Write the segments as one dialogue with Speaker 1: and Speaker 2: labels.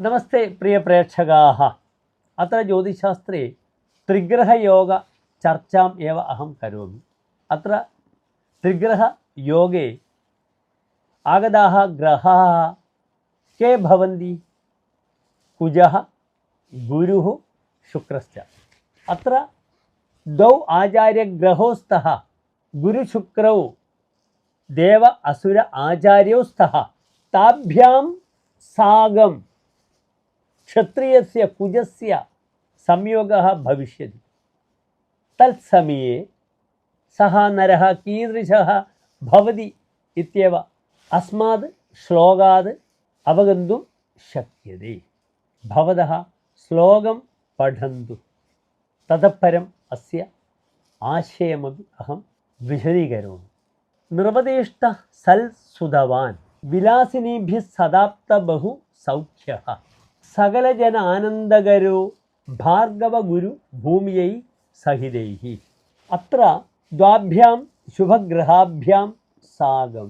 Speaker 1: नमस्ते प्रियप्रेक्षकाः अत्र ज्योतिषशास्त्रे त्रिग्रहयोगचर्चाम् एव अहं करोमि। अत्र त्रिग्रहयोगे आगताः ग्रहाः के भवन्ति? कुजः, गुरुः, शुक्रश्च। अत्र द्वौ आचार्यग्रहौ स्तः देव असुर आचार्यौ स्तः ताभ्यां ക്ഷത്രിയസ്യ കുജസ്യ സംയോഗ ഭവിഷ്യതി. തത്സമയെ സഹ നര കീദൃശ ഭവതി ഇത്യവ അസ്മാത് ശ്ലോകാത് അവഗന്തും ശക്യതേ. ഭവത ശ്ലോകം പഠന്തു. തതപരം അസ്യ ആശയമപി അഹം വിശദീകരോമി. നിർവദേഷ്ട സൽ സുതവാൻ വിലാസിനീഭ്യ സദാപ്ത ബഹു സൗഖ്യ സകല ജന ആനന്ദകരോ ഭാർഗവ ഗുരു ഭൂമിയൈ സഹിതൈ അത്ര ദ്വാഭ്യാം ശുഭഗ്രഹാഭ്യാം സാഗം.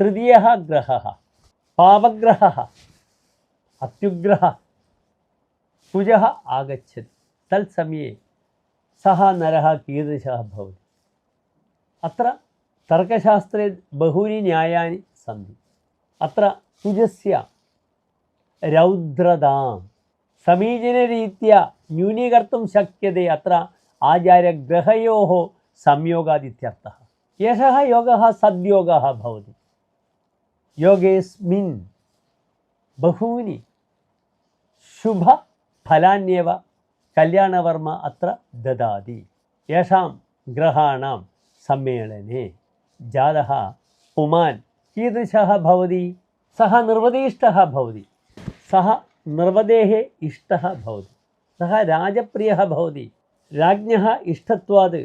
Speaker 1: തൃതീയ ഗ്രഹ പാവഗ്രഹ അത്യുഗ്രഹ കുജ ആഗച്ഛതി. തത്സമയെ സഹ നരഹ കീദൃശः ഭവതി. അത്ര തർക്കശാസ്ത്രേ ബഹൂനി ന്യായാനി സന്തി അത്ര കുജസ്യ रौद्रतां समीचीनरीत्या न्यूनीकर्तुं शक्यते अत्र आचार्यग्रहयोः संयोगादित्यर्थः एषः योगः सद्योगः भवति योगेऽस्मिन् बहूनि शुभफलान्येव कल्याणवर्मा अत्र ददाति येषां ग्रहाणां सम्मेलने जातः पुमान् कीदृशः भवति सः निर्वदिष्टः भवति सः नृपदेः इष्टः भवति। सः राजप्रियः भवति। राज्ञः इष्टत्वात्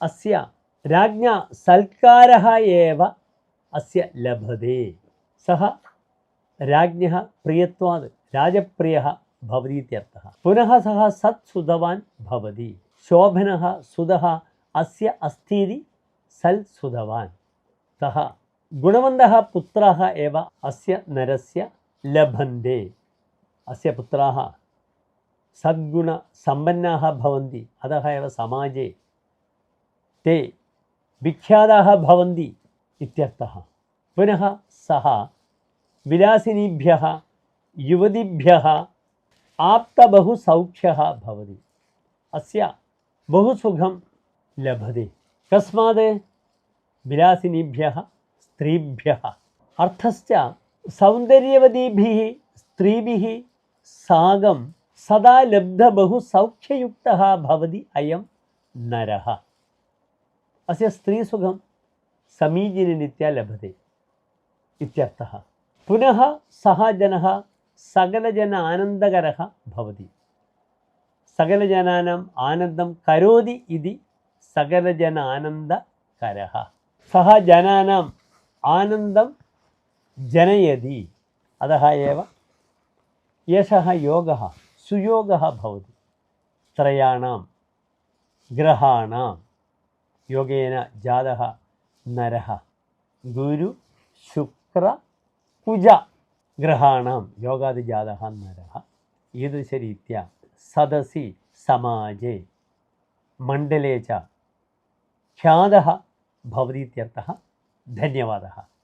Speaker 1: अस्य राज्ञा सल्कारः एव अस्य लभते। सः राज्ञः प्रियत्वात् राजप्रियः भवति इत्यर्थः। पुनः सः सत्सुधवान् भवति। शोभनः सुधः अस्य अस्तीति सल् सुधवान् सः गुणवन्तः पुत्राः एव अस्य नरस्य लभन्ते अस्य पुत्राः सद्गुणसम्पन्नाः भवन्ति अतः एव समाजे ते विख्याताः भवन्ति इत्यर्थः पुनः सः विलासिनीभ्यः युवतिभ्यः आप्तबहुसौख्यः भवति अस्य बहुसुखं लभते कस्मात् विलासिनीभ्यः स्त्रीभ्यः अर्थश्च സൗന്ദര്യവതീഭി സ്ത്രീഭി സാഗം സദാ ലബ്ധബഹു സൗഖ്യയുക്ത ഭവതി അയം നര. അസ്യ സ്ത്രീസുഖം സമീചീനരീത്യ ലഭത്തെ ഇത്യർത്ഥ. പുനഃ സഹ ജന സകലജന ആനന്ദകര ഭവതി. സകലജനാനാം ആനന്ദം കരോതി ഇതി സകലജന ആനന്ദകര സഹ ജനാനാം ആനന്ദം जनयति अतः एव एषः योगः सुयोगः भवति त्रयाणां ग्रहाणां योगेन जातः नरः गुरु शुक्र कुज ग्रहाणां योगादिजातः नरः ईदृशरीत्या सदसि समाजे मण्डले च ख्यातः भवति इत्यर्थः धन्यवादः